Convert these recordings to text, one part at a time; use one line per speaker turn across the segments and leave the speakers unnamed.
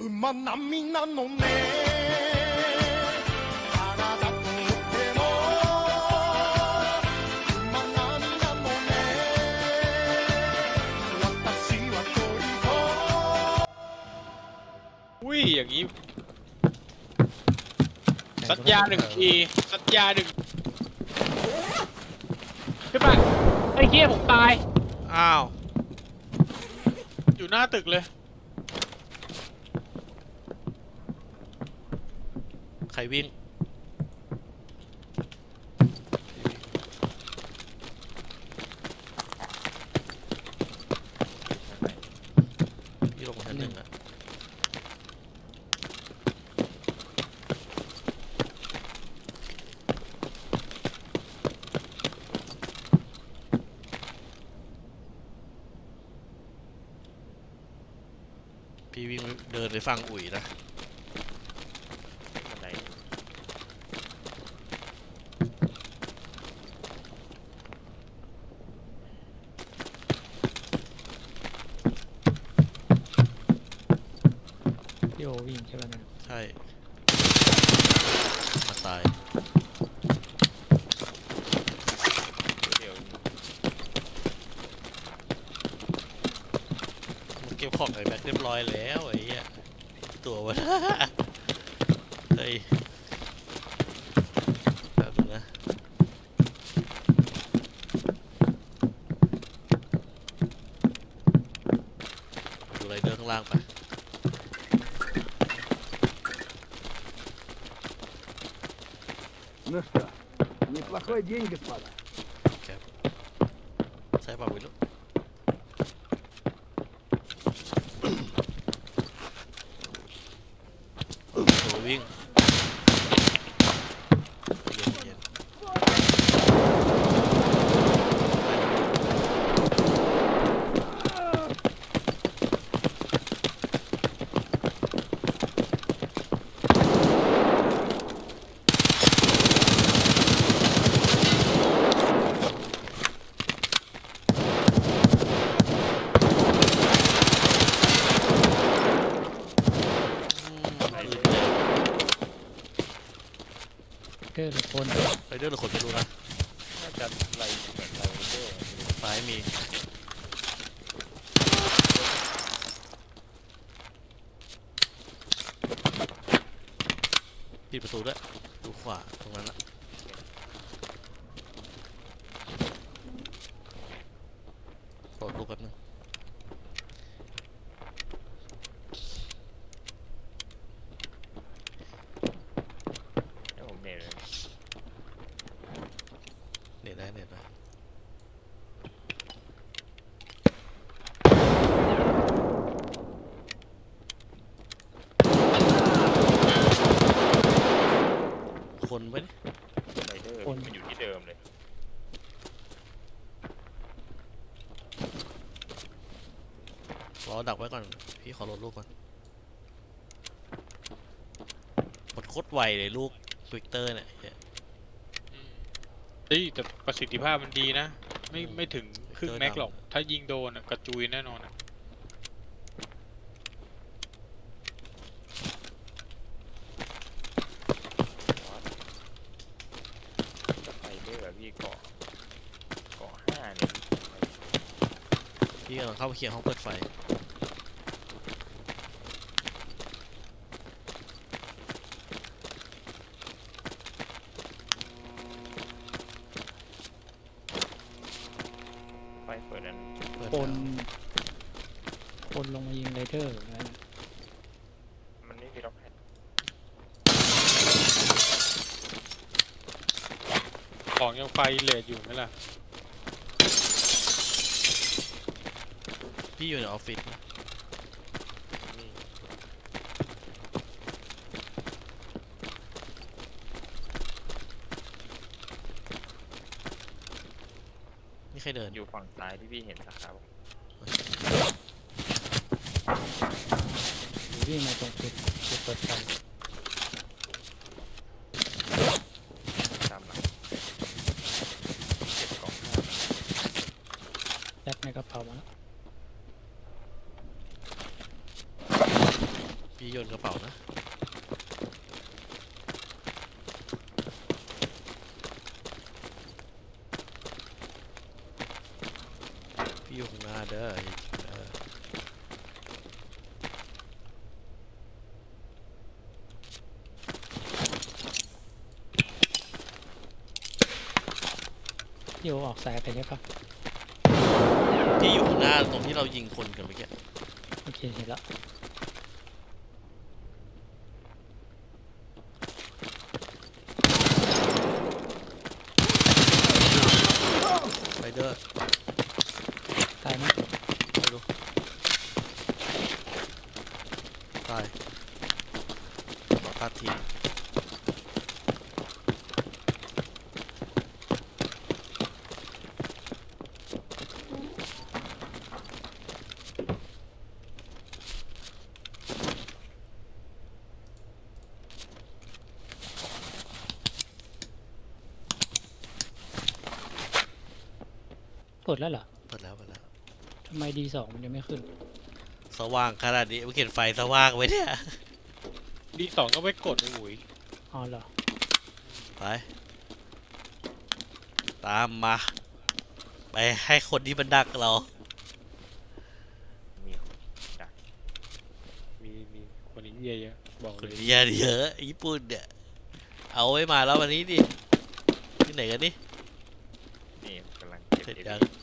馬並みなのね体とっても馬並みなのね私は鳥
อุ้ยอย่างนี้ สัญญาหนึ่งทีสัญญาหนึ่งขึ้นมาไอ้เหี้ยผมตาย
อ้าว
อยู่หน้าตึกเลย
รวิ่ง พี่ลงมาชั้นหนึ่งอะพี่วิ่งเดินไปฟังอุ๋ยนะ
ไหน
พี่โอ วิ่งใช่ไหมนะ
ใช่มาตาย
เดี๋ยว
เก็บของไอ้แบ็คเรียบร้อยแล้วไอ้เหี้ยตัววะเฮ้ยแป๊บนึงนะดูไรเดอร์ข้างล่างไป Soy Jing Okay. ¿Sabes para เดอร์หรือคนไม่รู้นะ
น่าจะไหลเหมือนไหลเดอร์
ซ้ายมีปิดประตูด้วยดูขวาตรงนั้นอะโปรดลูกแป๊บนึง
ให้ผมเน็ตเลย
เน็ตได้เน็ตได้ คนไหมเนี่ย
ไหลเดอร์มันอยู่ที่เดิมเลย
รอดักไว้ก่อน พี่ขอลดลูกก่อนหมดโคตรไวเลยลูกทวิกเตอร์เนี่ยเหี้ย
เฮ้ยแต่ประสิทธิภาพมันดีนะ ไม่ไม่ถึงครึ่ง
เจอ
แม็ก
ดำ
หรอก ถ้ายิงโดนอะกระจุยแน่นอนอะ
ไปเรื่อยพี่เกาะเกาะห้าเนี่ย
พี่กำลังเข้าไปเคลียร์ห้องเปิดไฟ
ไฟเปิดนั้น
เปิด
คน
แล้ว
คนลงมายิงไรเดอร์อย่างนั้น
มันไม่มีล็อกแฮนด์
ของยังไฟเลทอยู่ไหมล่ะ
พี่อยู่ในออฟฟิศนะ
นี่
นี่ใครเดิน
อยู่ฝั่งซ้ายที่พี่เห็นนะครับ
หรือวิ่งมาตรงจุดจุดเปิดไฟ
ตามหลังเก็บเกาะห้า
ยัดในกระเป๋ามาแล้ว
พี่โยนกระเป๋านะ พี่อยู่ข้างหน้าเด้ออย่ายิงเด้อ
โยออกสายไปใช่ปะ
พี่อยู่ข้างหน้าตรงที่เรายิงคนกันเมื่อกี้
โอเคเห็นแล้ว
ไปเดอร์
ตายไหม
ไปดูตายขอคาดที
กดแล้วเหรอ
เปิดแล้วเปิดแล้ว
ทำไมดีสองมันยังไม่ขึ้น
สว่างขนาดนี้ไม่เห็นไฟสว่างไว้เนี่ย
ดีสองก็ไม่กดไอ้หมุย
อ๋อเหรอ
ไปตามมา ไปให้คนที่มันดักเรา
มีดัก
มีมีคนนี้เยี่ยเยอะบอก
ค
เล
น
ย
เดียวเยอะญี่ปุ่นเนี่ยเอาไว้มาแล้ววันนี้ดิที่ไหนกันนี่
นี่กำลังเก็บ
เสร็จ
เอ
ยัง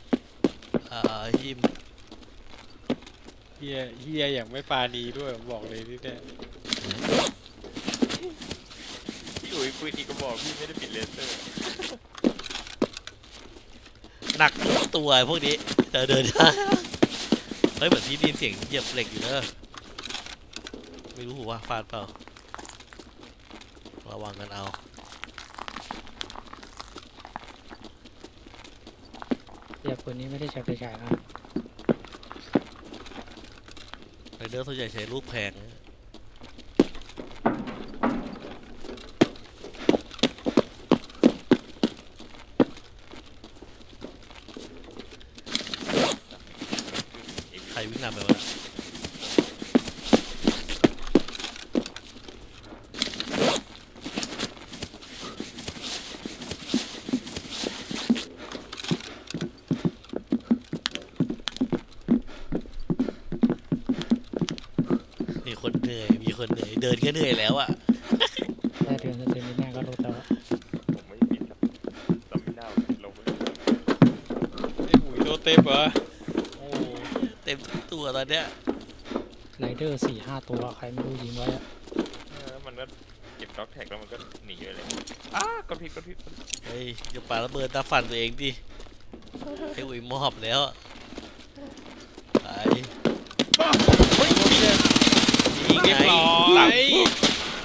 ดี
อ่าฮิม
เฮียเฮียอย่างไม่ปานีด้วยผมบอกเลยนี่เนี่ย
พี่อุ๋ยคุยทีก็บอกพี่ไม่ได้ปิดเลเซอร์
หนักทุกตัวพวกนี้เดินเดินเฮ้ยเหมือนที่ไดยินเสียงเหยียบเหล็กอยู่เนอะไม่รู้ว่าฟาดเปล่าระวังกันเอา
เดี๋ยวปืนนี้ไม่ได้ใช้ไฟฉายนะ
ไรเดอร์ส่วนใหญ่ใช้ลูกแพงนะใครวิ่งนำไปวะมีคนเหนื่อย มี คนเหนื่อยเดินก็เหนื่อยแล้วอะ
ได้เดือนสเตมิน่าก็ลดแล้วอะ
ผมไม่ได้ปิดครับตอมไม่ได้ลงไปเลย
ไอ้หมุยโดนเต็มเหรอโอ้
เต็มตัวตอนเนี้ย
ไรเดอร์สี่ห้าตัวใครไม่รู้ยิงไว้อะ
เออแล้วมันก็เก็บด็อกแท็กแล้วมันก็หนีไปเลยอ้ากดผิดกดผิดกดผิด
เฮ้ยอย่าปาระเบิดตาฟันตัวเองดิให้อุ๋ยมอบแล้วไปยิง
เรียบ
ไง
ร้อ
หลัง
ย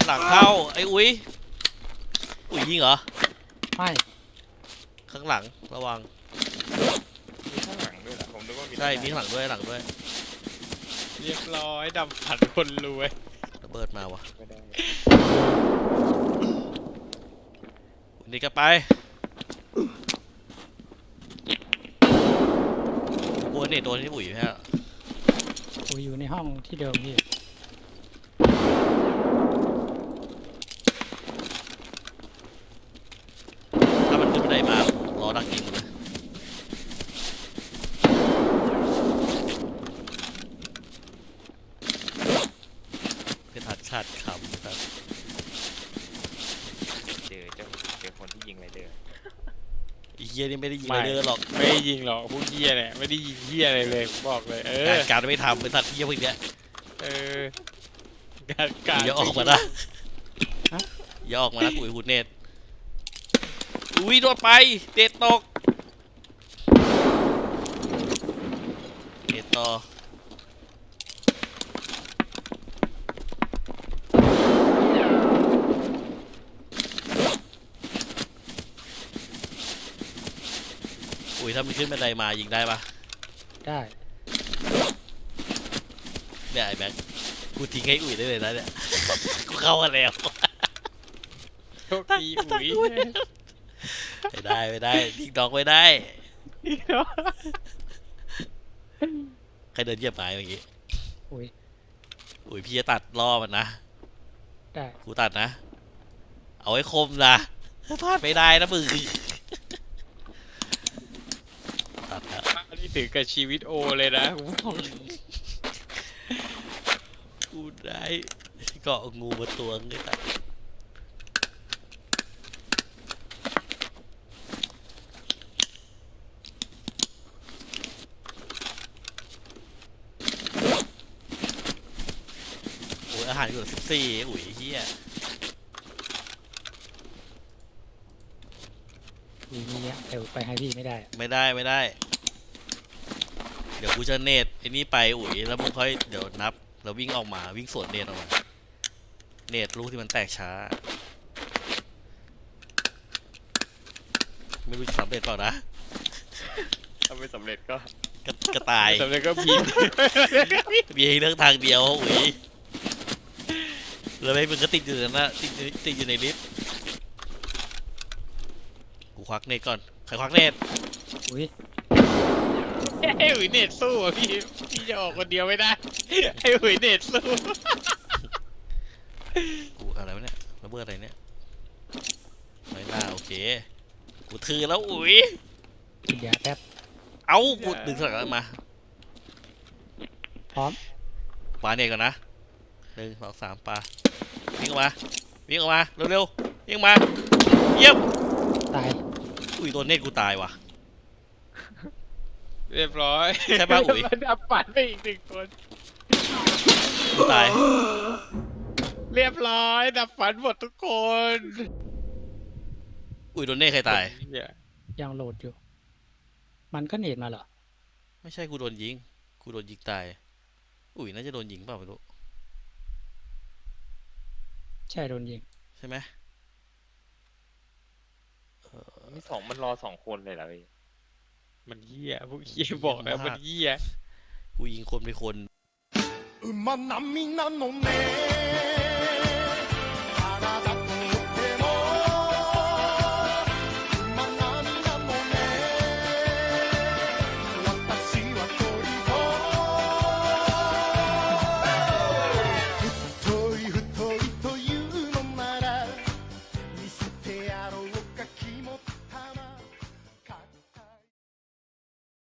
หลังเข้าไอ้อุ๋ยอุ๋ยยิงเหรอ
ไม่
ข้างหลังระวัง
มีข้างหลังด้วยเหรอผมนึกว่ามี
ใช่
ข้าง
มี
ห
ข้างหลังด้วยหลังด้วย
เรียบร้อยดำผันคนรวย
ระเบิดมาวะ
ไม่ได้
อุ๋ยนี่ก็ไปกลัวเนี่ยโดนที่อุ๋ยฮะ
โอ้ยอยู่ในห้องที่เดิมพี่
ถ้ามันขึ้นบันไดมารอดักยิงมันเลยเป็นทัดขาดคำครับ
เจอเจ้าเจอคนที่ยิง ไรเดอร์
ไอีเฮียนี่ไม่ได้ยิง
ไม่
ไรเดอร์หรอก
ไม่ได้ยิงหรอกพวกเฮียเนี่ยไม่ได้ยิงเฮียอะไรเลยผมบอกเลย เออ
การการไม่ทำเป็นสัตว์เฮียพวกเนี้ย
เออ การการ
อย่าออกมานะอย่าออกมานะกุยหูเนตอุ้ยโดนไปเด็ดตกเด็ดต่อ ถ้ามันขึ้นบันไดมายิงได้ปะ
ได้
เนี่ยไอ้แบ็คกูทิ้งให้อุ้ยได้เลยนะเนี่ย กูเข้ามาแล้ว
โชคดีอุ๋ย
ไม่ได้ไม่ได้ทิ้งน้องไม่ได้ใครเดินเหยียบไม้เมื่อกี้
โอ้ย
อุ๋ยพี่จะตัดล่อมันนะ
ได้
กูตัดนะ เอาไว้คมนะพลาดไม่ได้นะมึงตัดนะ
อันนี้ถึงกับชีวิตโอเลยนะกูบอก
กูได้เกาะงูมาตัวนึงเลยตัดโอ้ยอาหารอยู่สิบสี่อุ๋ยเฮีย
วีมีเนี้ยเดี๋ยวไปให้พี่ ไม่ได้อะ
ไม่ได้ไม่ได้ เดี๋ยวกูจะเนตไอ้นี่ไปอุ๋ยแล้วมึงค่อยเดี๋ยวนับ แล้ววิ่งออกมาวิ่งสวนเนตออกมา เนตลูกที่มันแตกช้า ไม่รู้จะสำเร็จเปล่านะ
ถ้าไม่สำเร็จก็
กระกระตาย
สำเร็จก็พิมพ์
มีให้เลือกทางเดียวอุ๋ยแล้วไม่มึงก็ติดอยู่ในนั้นนะติดอยู่ติดอยู่ในลิฟต์กูควักเนตก่อน ใครควักเนต
อุ้ย
ไอ้หุยเน็ตสู้อะพี่ พี่จะออกคนเดียวไม่ได้ ไอ้หุยเน็ตสู้
กูอะไรวะเนี่ยระเบิดอะไรเนี่ยไม่น่าโอเค กูถือแล้วอุ๋ย
กินยาแป๊บ
เอากูดึงสลักมา
พร้อม
ปาเนี่ยก่อนนะหนึ่งสองสามปาวิ่งออกมา วิ่งออกมา เร็วๆ วิ่งออกมา เยี่ยม
ตาย
อุ้ยโดนเนตกูตายว่ะ
เรียบร้อย
ใช่ปะอุ๋ย
มันดับฝันไปอีกหนึ่งคน
กูตาย
เรียบร้อยดับฝันหมดทุกคน
อุ้ยโดนเนตใครตาย
เหี้ย
ยังโหลดอยู่ มันก็เนตมาเหรอ
ไม่ใช่กูโดนยิง กูโดนยิงตาย อุ้ยน่าจะโดนยิงเปล่าไม่รู้
ใช่โดนยิง
ใช่ไหม
มีสองมันรอสองคนเลยเหรอพี่
มันเหี้ยพวกเหี้ยบอกแล้วมันเหี้ย
กูยิงคนไปคน
馬並みなのね